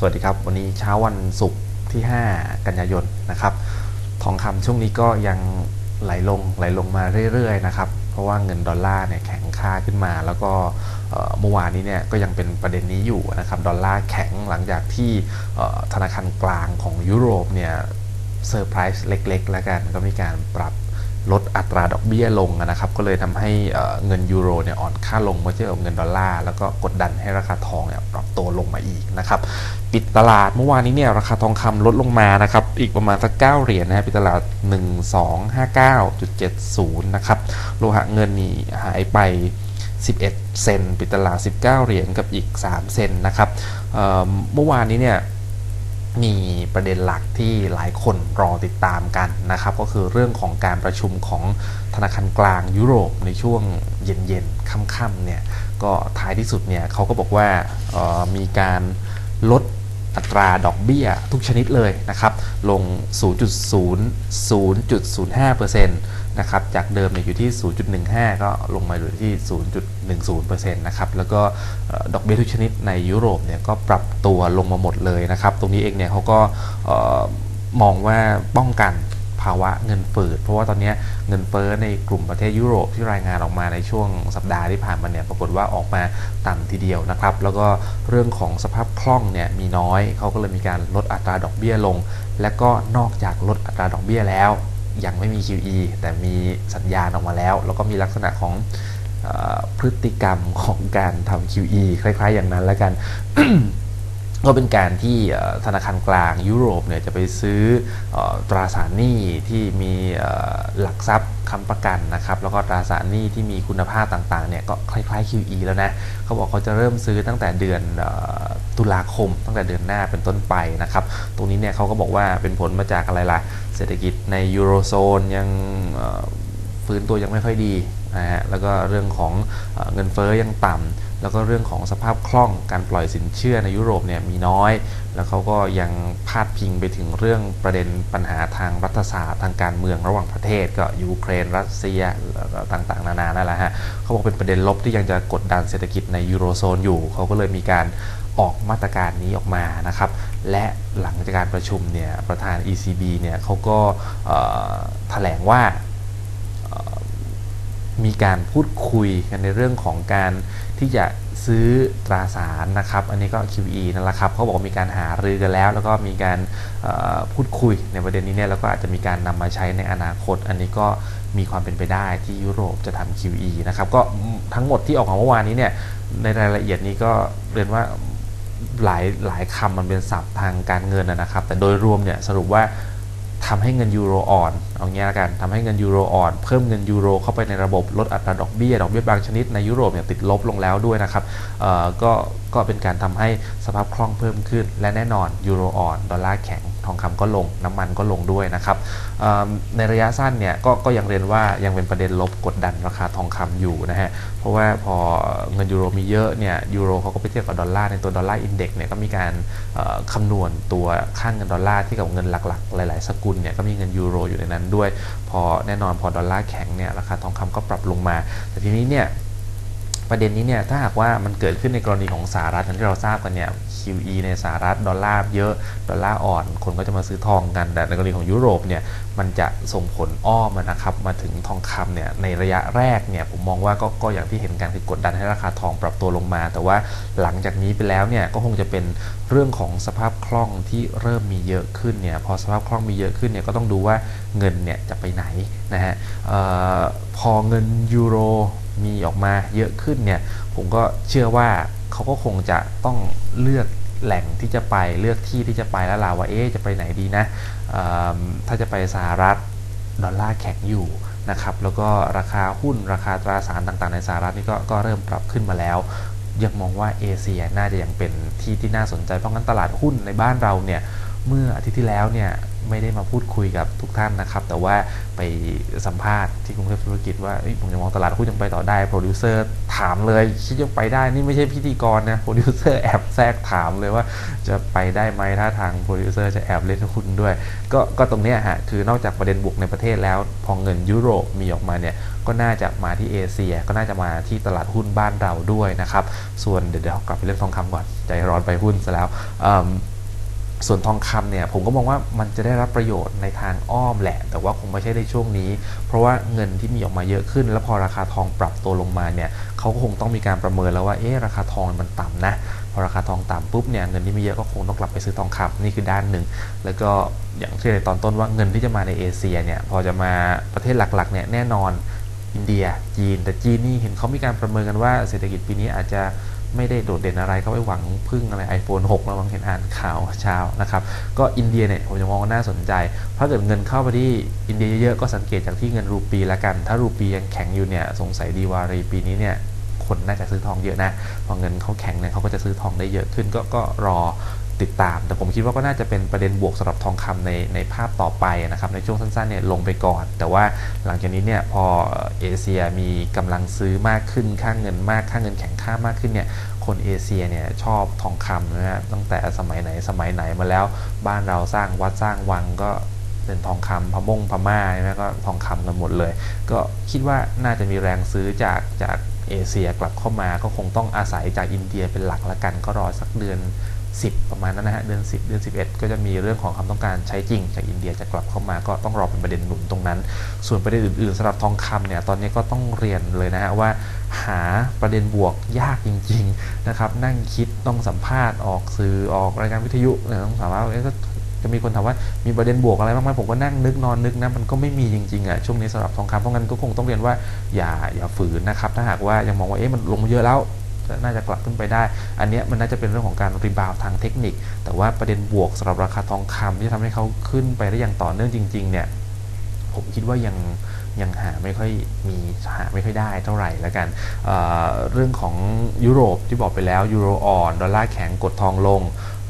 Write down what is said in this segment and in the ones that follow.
สวัสดีครับ วันนี้เช้าวันศุกร์ที่ 5 กันยายนนะครับ ทองคำช่วงนี้ก็ยังไหลลงไหลลงมาเรื่อยๆนะครับ เพราะว่าเงินดอลลาร์เนี่ยแข็งค่าขึ้นมา แล้วก็เมื่อวานนี้เนี่ยก็ยังเป็นประเด็นนี้อยู่นะครับดอลลาร์แข็งหลังจากที่ธนาคารกลางของยุโรปเนี่ยเซอร์ไพรส์เล็กๆ แล้วกันก็มีการปรับ ลดอัตราดอกเบี้ยลงนะครับ ก็เลยทำให้เงินยูโรเนี่ยอ่อนค่าลงเมื่อเทียบกับเงินดอลลาร์แล้วก็กดดันให้ราคาทองเนี่ยปรับตัวลงมาอีกนะครับปิดตลาดเมื่อวานนี้เนี่ยราคาทองคำลดลงมานะครับอีกประมาณสักเก้าเหรียญนะปิดตลาด 1259.70 นะครับโลหะเงินนี่หายไป 11 เซนปิดตลาด 19 เหรียญกับอีก 3 เซนนะครับเมื่อวานนี้เนี่ย มีประเด็นหลักที่หลายคนรอติดตามกันนะครับ ก็คือเรื่องของการประชุมของธนาคารกลางยุโรปในช่วงเย็นๆค่ำๆเนี่ยก็ท้ายที่สุดเนี่ยเขาก็บอกว่ามีการลดอัตราดอกเบี้ยทุกชนิดเลยนะครับ ลง 0.00.05% นะครับจากเดิมเนี่ยอยู่ที่ 0.15 ก็ลงมาอยู่ที่ 0.10%นะครับแล้วก็ดอกเบี้ยทุกชนิดในยุโรปเนี่ยก็ปรับตัวลงมาหมดเลยนะครับ ตรงนี้เองเนี่ยเขาก็มองว่าป้องกันภาวะเงินเฟ้อเพราะว่าตอนนี้เงินเฟ้อในกลุ่มประเทศยุโรปที่รายงานออกมาในช่วงสัปดาห์ที่ผ่านมาเนี่ยปรากฏว่าออกมาต่ำทีเดียวนะครับ แล้วก็เรื่องของสภาพคล่องเนี่ยมีน้อยเขาก็เลยมีการลดอัตราดอกเบี้ยลง และก็นอกจากลดอัตราดอกเบี้ยแล้ว ยังไม่มี QE แต่มีสัญญาณออกมาแล้ว แล้วก็มีลักษณะของพฤติกรรมของการทำ QE คล้าย ๆ อย่างนั้นแล้วกัน ก็เป็นการที่ธนาคารกลางยุโรปเนี่ยจะไปซื้อตราสารหนี้ที่มีหลักทรัพย์ค้ำประกันนะครับแล้วก็ตราสารหนี้ที่มีคุณภาพต่างๆเนี่ยก็คล้ายๆ QE แล้วนะเขาบอกเขาจะเริ่มซื้อตั้งแต่เดือนตุลาคม ตั้งแต่เดือนหน้าเป็นต้นไปนะครับตรงนี้เนี่ยเขาก็บอกว่าเป็นผลมาจากอะไรล่ะเศรษฐกิจในยูโรโซนยังฟื้นตัวยังไม่ค่อยดีนะฮะแล้วก็เรื่องของเงินเฟ้อยังต่ำ แล้วก็เรื่องของสภาพคล่องการปล่อยสินเชื่อในยุโรปเนี่ยมีน้อย แล้วเขาก็ยังพาดพิงไปถึงเรื่องประเด็นปัญหาทางรัฐศาสตร์ทางการเมืองระหว่างประเทศ ก็ยูเครน รัสเซียต่างๆ นานานั่นแหละฮะเขาบอกเป็นประเด็นลบที่ยังจะกดดันเศรษฐกิจในยูโรโซนอยู่เขาก็เลยมีการออกมาตรการนี้ออกมานะครับ และหลังจากการประชุมเนี่ยประธาน ECB เนี่ยเขาก็แถลงว่ามีการพูดคุยกันในเรื่องของการ ที่จะซื้อตราสารนะครับ อันนี้ก็ QE นั่นแหละครับเขาบอกมีการหารือกันแล้ว แล้วก็มีการพูดคุยในประเด็นนี้เนี่ยแล้วก็อาจจะมีการนำมาใช้ในอนาคต อันนี้ก็มีความเป็นไปได้ที่ยุโรปจะทำ QE นะครับ ก็ทั้งหมดที่ออกมาเมื่อวานนี้เนี่ยในรายละเอียดนี้ก็เรียนว่าหลายหลายคำมันเป็นศัพท์ทางการเงินนะครับ แต่โดยรวมเนี่ยสรุปว่า ทำให้เงินยูโรอ่อนเอางี้ละกันทำให้เงินยูโรอ่อนเพิ่มเงินยูโรเข้าไปในระบบลดอัตราดอกเบี้ยดอกเบี้ยบางชนิดในยุโรปเนี่ยติดลบลงแล้วด้วยนะครับก็ก็เป็นการทำให้สภาพคล่องเพิ่มขึ้น และแน่นอนยูโรอ่อนดอลลาร์แข็ง องคำก็ลงน้ำมันก็ลงด้วยนะครับในระยะสั้นเนี่ยกก็ยังเรียนว่ายังเป็นประเด็นลบกดดันราคาทองคำอยู่นะฮะเพราะว่าพอเงินยูโรมีเยอะเนี่ยยูโรเขาก็ไปเทียบกับดอลลาร์ในตัวดอลลาร์อินเด็กซ์เนี่ยก็มีการคำนวณตัวค่างเงินดอลลาร์ที่กับเงินหลักๆ หลาย ๆ สกุลเนี่ยก็มีเงินยูโรอยู่ในนั้นด้วย พอแน่นอนพอดอลลาร์แข็งเนี่ยราคาทองคำก็ปรับลงมา แต่ทีนี้เนี่ย ประเด็นนี้เนี่ยถ้าหากว่ามันเกิดขึ้นในกรณีของสหรัฐที่เราทราบกันเนี่ย QE ในสหรัฐดอลลาร์เยอะ ดอลลาร์อ่อน คนก็จะมาซื้อทองกัน แต่ในกรณีของยุโรปเนี่ยมันจะส่งผลอ้อมนะครับมาถึงทองคำเนี่ยในระยะแรกเนี่ยผมมองว่าก็ก็อย่างที่เห็นกันคือกดดันให้ราคาทองปรับตัวลงมา แต่ว่าหลังจากนี้ไปแล้วเนี่ยก็คงจะเป็นเรื่องของสภาพคล่องที่เริ่มมีเยอะขึ้นเนี่ยพอสภาพคล่องมีเยอะขึ้นเนี่ยก็ต้องดูว่าเงินเนี่ยจะไปไหนนะฮะออพอเงินยูโร มีออกมาเยอะขึ้นเนี่ยผมก็เชื่อว่าเขาก็คงจะต้องเลือกแหล่งที่จะไปเลือกที่ที่จะไปแล้วล่ะว่าเอ๊จะไปไหนดีนะถ้าจะไปสหรัฐดอลลาร์แข็งอยู่นะครับแล้วก็ราคาหุ้นราคาตราสารต่างๆ ในสหรัฐนี่ก็ก็เริ่มปรับขึ้นมาแล้ว ยังมองว่าเอเชียน่าจะยังเป็นที่ที่น่าสนใจเพราะงั้นตลาดหุ้นในบ้านเราเนี่ยเมื่ออาทิตย์ที่แล้วเนี่ย ไม่ได้มาพูดคุยกับทุกท่านนะครับ แต่ว่าไปสัมภาษณ์ที่กรุงเทพธุรกิจว่าผมจะมองตลาดหุ้นยังไปต่อได้โปรดิวเซอร์ถามเลยคิดจะไปได้นี่ไม่ใช่พิธีกรนะโปรดิวเซอร์แอบแทรกถามเลยว่าจะไปได้ไหมถ้าทางโปรดิวเซอร์จะแอบเล่นหุ้นด้วย ก็ก็ตรงนี้ฮะคือนอกจากประเด็นบวกในประเทศแล้ว พอเงินยุโรปมีออกมาเนี่ยก็น่าจะมาที่เอเชีย ก็น่าจะมาที่ตลาดหุ้นบ้านเราด้วยนะครับส่วนเดี๋ยวกลับไปเรื่องทองคำก่อนใจร้อนไปหุ้นซะแล้ว ส่วนทองคำเนี่ยผมก็มองว่ามันจะได้รับประโยชน์ในทางอ้อมแหละ แต่ว่าคงไม่ใช่ในช่วงนี้ เพราะว่าเงินที่มีออกมาเยอะขึ้น แล้วพอราคาทองปรับตัวลงมาเนี่ยเขาก็คงต้องมีการประเมินแล้วว่าเอ๊ะราคาทองมันต่ำนะพอราคาทองต่ำปุ๊บเนี่ยเงินที่มีเยอะก็คงต้องกลับไปซื้อทองคำนี่คือด้านหนึ่ง แล้วก็อย่างที่ในตอนต้นว่าเงินที่จะมาในเอเชียเนี่ยพอจะมาประเทศหลักๆเนี่ยแน่นอนอินเดียจีน แต่จีนนี่เห็นเขามีการประเมินกันว่าเศรษฐกิจปีนี้อาจจะ ไม่ได้โดดเด่นอะไรเขาไปหวังพึ่งอะไร iPhone 6เราบางเห็นอ่านข่าวเช้านะครับ ก็อินเดียเนี่ยผมจะมองว่าน่าสนใจ เพราะเกิดเงินเข้าไปที่อินเดียเยอะๆก็สังเกตจากที่เงินรูปีละกัน ถ้ารูปียังแข็งอยู่เนี่ยสงสัยดีวารีปีนี้เนี่ยคนน่าจะซื้อทองเยอะนะ พอเงินเขาแข็งเนี่ยเขาก็จะซื้อทองได้เยอะขึ้นก็ก็รอ ติดตาม แต่ผมคิดว่าก็น่าจะเป็นประเด็นบวกสำหรับทองคำในในภาพต่อไปนะครับในช่วงสั้นๆเนี่ยลงไปก่อน แต่ว่าหลังจากนี้เนี่ยพอเอเชียมีกำลังซื้อมากขึ้นค่างเงินมากค่างเงินแข็งค่ามากขึ้นเนี่ยคนเอเชียเนี่ยชอบทองคำนะฮะตั้งแต่สมัยไหนสมัยไหนมาแล้ว บ้านเราสร้างวัดสร้างวังก็เป็นทองคำพม่งพม่าใช่ไหมก็ทองคำกันหมดเลย ก็คิดว่าน่าจะมีแรงซื้อจากจากเอเชียกลับเข้ามาก็คงต้องอาศัยจากอินเดียเป็นหลักละกันก็รอสักเดือน 10 ประมาณนั้นนะฮะเดือน 10 เดือน 11 ก็จะมีเรื่องของความต้องการใช้จริงจากอินเดียจะกลับเข้ามาก็ต้องรอเป็นประเด็นหนุนตรงนั้น ส่วนประเด็นอื่นๆสำหรับทองคำเนี่ยตอนนี้ก็ต้องเรียนเลยนะฮะว่า หาประเด็นบวกยากจริงๆนะครับนั่งคิดต้องสัมภาษณ์ออกสื่อออกรายการวิทยุเนี่ยต้องถามว่าก็จะมีคนถามว่ามีประเด็นบวกอะไรบ้างไหมผมก็นั่งนึกนอนนึกนะมันก็ไม่มีจริงๆอะช่วงนี้สำหรับทองคำเพราะงั้นก็คงต้องเรียนว่าอย่าอย่าฝืนนะครับถ้าหากว่ายังมองว่าเอ๊ะมันลงมาเยอะแล้ว น่าจะกลับขึ้นไปได้ อันนี้มันน่าจะเป็นเรื่องของการรีบาวทางเทคนิค แต่ว่าประเด็นบวกสำหรับราคาทองคำที่ทำให้เขาขึ้นไปได้อย่างต่อเนื่องจริงๆเนี่ยผมคิดว่ายังยังหาไม่ค่อยมีหาไม่ค่อยได้เท่าไหร่แล้วกันเเรื่องของยุโรปที่บอกไปแล้วยูโรอ่อนดอลลาร์แข็งกดทองลง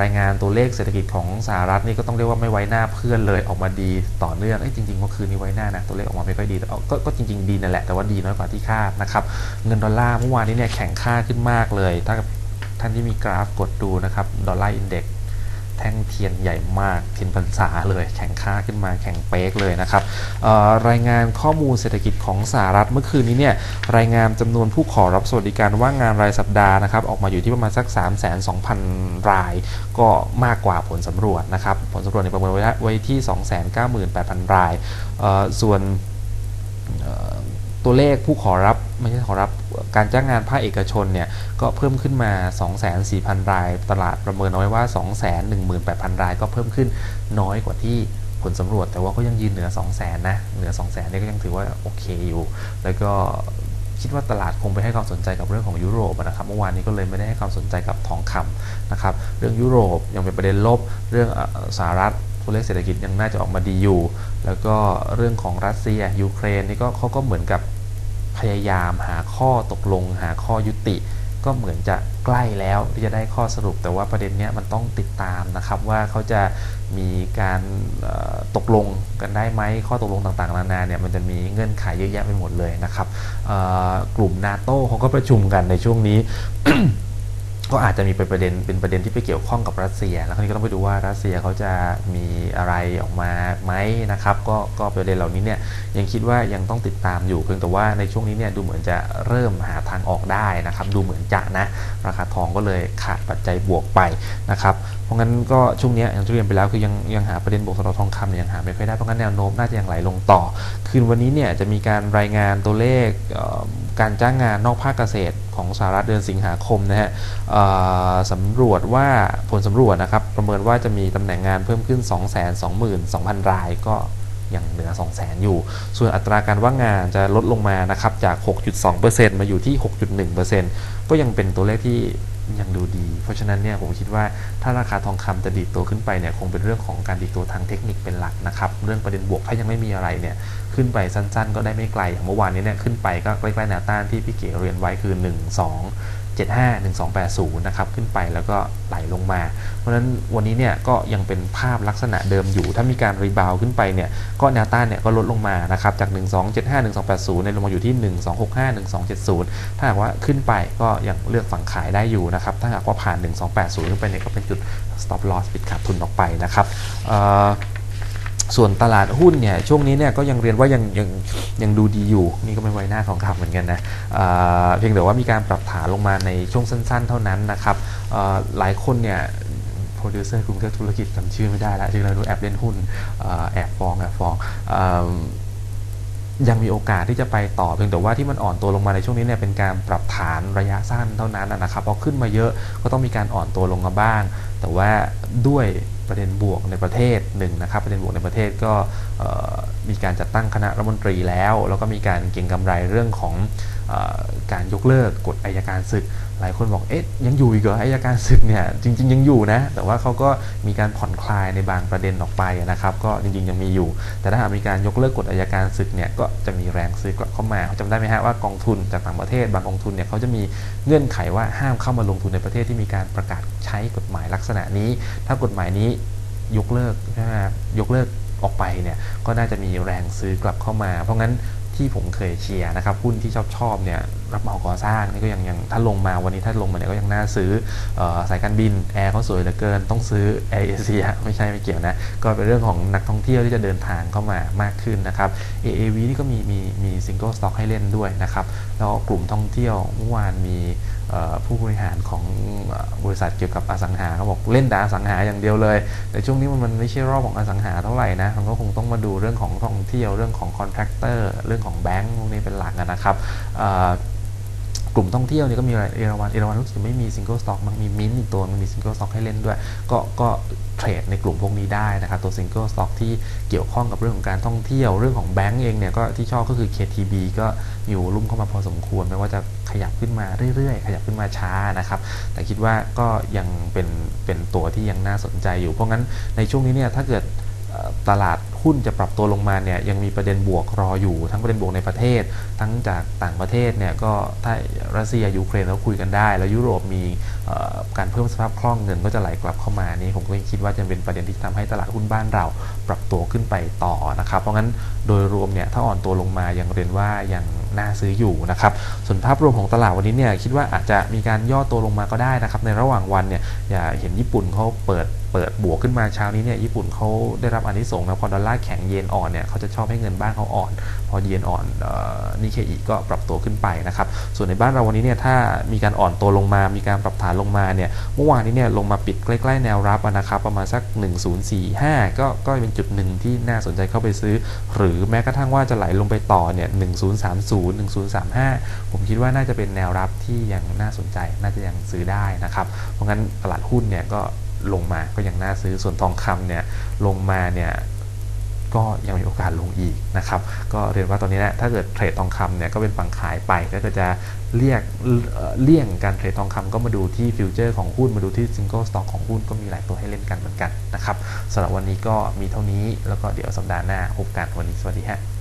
รายงานตัวเลขเศรษฐกิจของสหรัฐนี่ก็ต้องเรียกว่าไม่ไว้หน้าเพื่อนเลยออกมาดีต่อเนื่องจริงๆเมื่อคืนนี้ไว้หน้านะตัวเลขออกมาไม่ค่อยดีก็ก็จริง ๆ ดีนั่นแหละแต่ว่าดีน้อยกว่าที่คาดนะครับเงินดอลลาร์เมื่อวานนี้เนี่ยแข็งค่าขึ้นมากเลย ถ้าท่านที่มีกราฟกดดูนะครับดอลลาร์อินเด็ก แท่งเทียนใหญ่มากเทียนพรรษาเลยแข่งค่าขึ้นมาแข่งเป๊กเลยนะครับรายงานข้อมูลเศรษฐกิจของสหรัฐเมื่อคืนนี้เนี่ยรายงานจำนวนผู้ขอรับสวัสดิการว่างงานรายสัปดาห์นะครับออกมาอยู่ที่ประมาณสัก 3 2 0 0 0 ราย ก็มากกว่าผลสำรวจนะครับผลสำรวจในประเมินไว้ที่ 298,000 ราย ส่วน ตัวเลขผู้ขอรับไม่ใช่ขอรับการจ้างงานภาคเอกชนเนี่ยก็เพิ่มขึ้นมา2,400,000 ราย ตลาดประเมินเอาไว้ว่า 218,000 ราย ก็เพิ่มขึ้นน้อยกว่าที่ผลสำรวจ แต่ว่าก็ยังยืนเหนือ 200,000นะเหนือ 200,000นี่ก็ยังถือว่าโอเคอยู่ แล้วก็คิดว่าตลาดคงไปให้ความสนใจกับเรื่องของยุโรปนะครับเมื่อวานนี้ก็เลยไม่ได้ให้ความสนใจกับทองคำนะครับเรื่องยุโรปยังเป็นประเด็นลบเรื่องสหรัฐตัวเลขเศรษฐกิจยังน่าจะออกมาดีอยู่ แล้วก็เรื่องของรัสเซียยูเครนนี่ก็เขาก็เหมือนกับ ยายามหาข้อตกลง หาข้อยุติ ก็เหมือนจะใกล้แล้วที่จะได้ข้อสรุป แต่ว่าประเด็นนี้มันต้องติดตามนะครับว่าเขาจะมีการตกลงกันได้ไหมข้อตกลงต่างๆนานาเนี่ยมันจะมีเงื่อนไขเยอะแยะไปหมดเลยนะครับกลุ่มนาโต้เขาก็ประชุมกันในช่วงนี้ ก็อาจจะมีเป็นประเด็นเป็นประเด็นที่ไปเกี่ยวข้องกับรัสเซีย แล้วคราวนี้ก็ต้องไปดูว่ารัสเซียเขาจะมีอะไรออกมาไหมนะครับก็ก็ประเด็นเหล่านี้เนี่ยยังคิดว่ายังต้องติดตามอยู่เพียงแต่ว่าในช่วงนี้เนี่ยดูเหมือนจะเริ่มหาทางออกได้นะครับ ดูเหมือนจะนะราคาทองก็เลยขาดปัจจัยบวกไปนะครับเพราะงั้นก็ช่วงนี้อย่างที่เรียนไปแล้วคือยังยังหาประเด็นบวกสำหรับทองคำยังหาไม่ค่อยได้เพราะงั้นแนวโน้มน่าจะยังไหลลงต่อ คืนวันนี้เนี่ยจะมีการรายงานตัวเลขการจ้างงานนอกภาคเกษตร ของสหรัฐเดือนสิงหาคมนะฮะสำรวจว่าผลสำรวจนะครับ ประเมินว่าจะมีตำแหน่งงานเพิ่มขึ้น 222,000 รายก็ยังเหนือ 200,000อยู่ ส่วนอัตราการว่างงานจะลดลงมานะครับ จาก 6.2%มาอยู่ที่ 6.1%ก็ยังเป็นตัวเลขที่ยังดูดี เพราะฉะนั้นเนี่ยผมคิดว่าถ้าราคาทองคำจะดีดตัวขึ้นไปเนี่ยคงเป็นเรื่องของการดีดตัวทางเทคนิคเป็นหลักนะครับ เรื่องประเด็นบวกถ้ายังไม่มีอะไรเนี่ย ขึ้นไปสั้นๆ ก็ได้ไม่ไกลอย่างเมื่อวานนี้เนี่ยขึ้นไปก็ใกล้ๆแนวต้านที่พี่เก๋เรียนไว้คือ 1 2 751280 นะครับ ขึ้นไปแล้วก็ไหลลงมา เพราะฉะนั้นวันนี้เนี่ยก็ยังเป็นภาพลักษณะเดิมอยู่ ถ้ามีการรีบาวขึ้นไปเนี่ยก็แนวต้านเนี่ยก็ลดลงมานะครับ จาก 1275 1280ในลงมาอยู่ที่ 1265 1270 ถ้าหากว่าขึ้นไปก็ยังเลือกฝั่งขายได้อยู่นะครับ ถ้าหากว่าผ่าน 1280 ขึ้นไปเนี่ยก็เป็นจุด stop loss ปิดขาดทุนออกไปนะครับ ส่วนตลาดหุ้นเนี่ยช่วงนี้เนี่ยก็ยังเรียนว่ายังยังยังดูดีอยู่ นี่ก็ไม่ไว้หน้าของขับเหมือนกันนะเพียงแต่ว่ามีการปรับฐานลงมาในช่วงสั้น ๆ เท่านั้นนะครับหลายคนเนี่ยโปรดิวเซอร์กรุงเทพธุรกิจจำชื่อไม่ได้แล้วชื่ออะไรรู้แอบเล่นหุ้นแอบฟองแอบฟองยังมีโอกาสที่จะไปต่อเพียงแต่ว่าที่มันอ่อนตัวลงมาในช่วงนี้เนี่ยเป็นการปรับฐานระยะสั้นเท่านั้นนะครับพอขึ้นมาเยอะก็ต้องมีการอ่อนตัวลงมาบ้าง แต่ว่าด้วยประเด็นบวกในประเทศหนึ่งนะครับ ประเด็นบวกในประเทศก็มีการจัดตั้งคณะรัฐมนตรีแล้ว แล้วก็มีการเก็งกำไรเรื่องของอการยกเลิกกฎอายการศึก ลายคนบอกเอ๊ะยังอยู่อีกเหรออายการศึกเนี่ยจริง ๆ ยังอยู่นะ แต่ว่าเขาก็มีการผ่อนคลายในบางประเด็นออกไปนะครับ ก็จริง ๆ ยังมีอยู่ แต่ถ้าหากมีการยกเลิกกฎอายการศึกเนี่ยก็จะมีแรงซื้อกลับเข้ามาจำได้ไหมฮะว่ากองทุนจากต่างประเทศบางกองทุนเนี่ยเขาจะมีเงื่อนไขว่าห้ามเข้ามาลงทุนในประเทศที่มีการประกาศใช้กฎหมายลักษณะนี้ ถ้ากฎหมายนี้ยกเลิกใช่ไหมยกเลิกออกไปเนี่ยก็น่าจะมีแรงซื้อกลับเข้ามา เพราะงั้น ที่ผมเคยเชียร์นะครับหุ้นที่ชอบชอบเนี่ยรับเหมาก่อสร้างนี่ก็ยังยังถ้าลงมาวันนี้ถ้าลงมาเนี่ยก็ยังน่าซื้อสายการบินแอร์เขาสวยเหลือเกิน ต้องซื้อแอร์เอเชียไม่ใช่ไม่เกี่ยวนะ ก็เป็นเรื่องของนักท่องเที่ยวที่จะเดินทางเข้ามามากขึ้นนะครับ AAV นี่ก็มีมีมีซิงเกิลสต็อกให้เล่นด้วยนะครับ แล้วกลุ่มท่องเที่ยวเมื่อวานมีผู้บริหารของบริษัทเกี่ยวกับอสังหาเขาบอกเล่นดาอสังหาอย่างเดียวเลย แต่ช่วงนี้มันไม่ใช่รอบของอสังหาเท่าไหร่นะมันก็คงต้องมาดูเรื่องของท่องเที่ยวเรื่องของคอนแทคเตอร์เรื่องของแบงก์พวกนี้เป็นหลักนะครับกลุ่มท่องเที่ยวนี่ก็มีอะไรเอราวันเอราวันรู้สึกไม่มีซิงเกิลสต็อกมันมีมินอีกตัวมันมีซิงเกิลสต็อกให้เล่นด้วย ก็ก็ รดในกลุ่มพวกนี้ได้นะครับ ตัวซิงเกิลสต็อกที่เกี่ยวข้องกับเรื่องของการท่องเที่ยวเรื่องของแบงก์เองเนี่ยก็ที่ชอบก็คือ KTB ก็อยู่รุ่มเข้ามาพอสมควรไม่ว่าจะขยับขึ้นมาเรื่อยๆ ขยับขึ้นมาช้านะครับ แต่คิดว่าก็ยังเป็นเป็นตัวที่ยังน่าสนใจอยู่ เพราะงั้นในช่วงนี้เนี่ยถ้าเกิดตลาด หุ้นจะปรับตัวลงมาเนี่ยยังมีประเด็นบวกรออยู่ ทั้งประเด็นบวกในประเทศ ทั้งจากต่างประเทศเนี่ยก็ถ้ารัสเซียยูเครนเราคุยกันได้ แล้วยุโรปมีการเพิ่มสภาพคล่องเงินก็จะไหลกลับเข้ามานี่ผมก็คิดว่าจะเป็นประเด็นที่ทำให้ตลาดหุ้นบ้านเราปรับตัวขึ้นไปต่อนะครับเพราะงั้นโดยรวมเนี่ยถ้าอ่อนตัวลงมายังเรียนว่ายังน่าซื้ออยู่นะครับส่วนภาพรวมของตลาดวันนี้เนี่ยคิดว่าอาจจะมีการย่อตัวลงมาก็ได้นะครับในระหว่างวันเนี่ยอย่าเห็นญี่ปุ่นเขาเปิด เปิดบวกขึ้นมาเช้านี้เนี่ยญี่ปุ่นเขาได้รับอันนี้ส่งนะพอดอลลาร์แข็งเยนอ่อนเนี่ยเขาจะชอบให้เงินบ้านเขาอ่อน พอเยนอ่อนนิเคอีก็ปรับตัวขึ้นไปนะครับส่วนในบ้านเราวันนี้เนี่ยถ้ามีการอ่อนตัวลงมา มีการปรับฐานลงมาเนี่ยเมื่อวานนี้เนี่ยลงมาปิดใกล้ๆแนวรับนะครับประมาณสัก 1045 ก็ก็เป็นจุดหนึ่งที่น่าสนใจเข้าไปซื้อ หรือแม้กระทั่งว่าจะไหลลงไปต่อเนี่ย1030 1035 ผมคิดว่าน่าจะเป็นแนวรับที่ยังน่าสนใจน่าจะยังซื้อได้นะครับเพราะงั้นตลาดหุ้นเนี่ยก็ ลงมาก็ยังน่าซื้อส่วนทองคำเนี่ยลงมาเนี่ยก็ยังมีโอกาสลงอีกนะครับ ก็เรียนว่าตอนนี้นะถ้าเกิดเทรดทองคำเนี่ยก็เป็นฝั่งขายไปก็จะเรียกเลี่ยงการเทรดทองคำก็มาดูที่ฟิวเจอร์ของหุ้นมาดูที่ซิงเกิลสต็อกของหุ้นก็มีหลายตัวให้เล่นกันเหมือนกันนะครับสำหรับวันนี้ก็มีเท่านี้แล้วก็เดี๋ยวสัปดาห์หน้าพบกันวันนี้สวัสดีฮะ